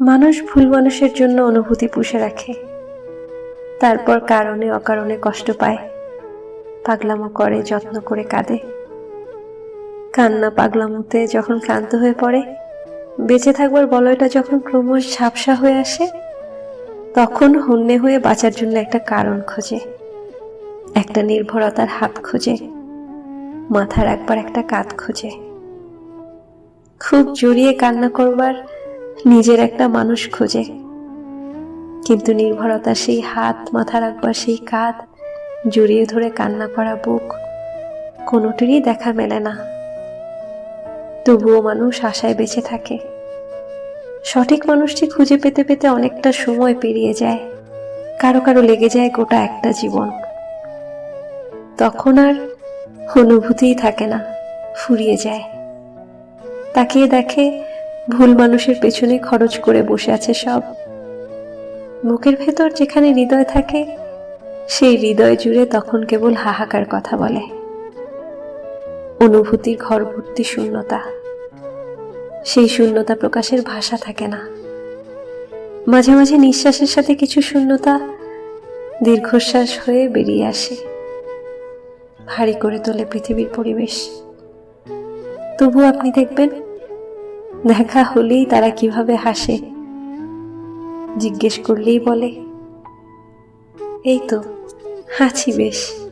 মানুষ ভুল মানুষের জন্য অনুভূতি পুষে রাখে। তারপর কারণে অকারণে কষ্ট পায়। পাগলামো করে, যত্ন করে কাঁদে। কান্না পাগলামোতে যখন ক্লান্ত হয়ে পড়ে, বেঁচে থাকবার বলয়টা যখন ক্রমশ ঝাপসা হয়ে আসে, তখন হন্যে হয়ে বাঁচার জন্য একটা কারণ খোঁজে। একটা নির্ভরতার হাত খোঁজে। মাথার একবার একটা কাঁধ খোঁজে। খুব জড়িয়ে কান্না করবার নিজের একটা মানুষ খোঁজে। কিন্তু নির্ভরতা সেই হাত মাথা রাখবার সেই কাঁধ, জড়িয়ে ধরে কান্না করা বুক কোনোটিরই দেখা মেলে না। তবুও মানুষ আশায় বেঁচে থাকে। সঠিক মানুষটি খুঁজে পেতে পেতে অনেকটা সময় পেরিয়ে যায়। কারও কারও লেগে যায় গোটা একটা জীবন। তখন আর অনুভূতিই থাকে না, ফুরিয়ে যায়। তাকিয়ে দেখে ভুল মানুষের পেছনে খরচ করে বসে আছে সব। বুকের ভেতর যেখানে হৃদয় থাকে, সেই হৃদয় জুড়ে তখন কেবল হাহাকার কথা বলে। অনুভূতির ঘর ভর্তি শূন্যতা। সেই শূন্যতা প্রকাশের ভাষা থাকে না। মাঝে মাঝে নিঃশ্বাসের সাথে কিছু শূন্যতা দীর্ঘশ্বাস হয়ে বেরিয়ে আসে। ভারী করে তোলে পৃথিবীর পরিবেশ। তবু আপনি দেখবেন দেখা হলেই তারা কীভাবে হাসে। জিজ্ঞেস করলেই বলে এই তো হাসি বেশ।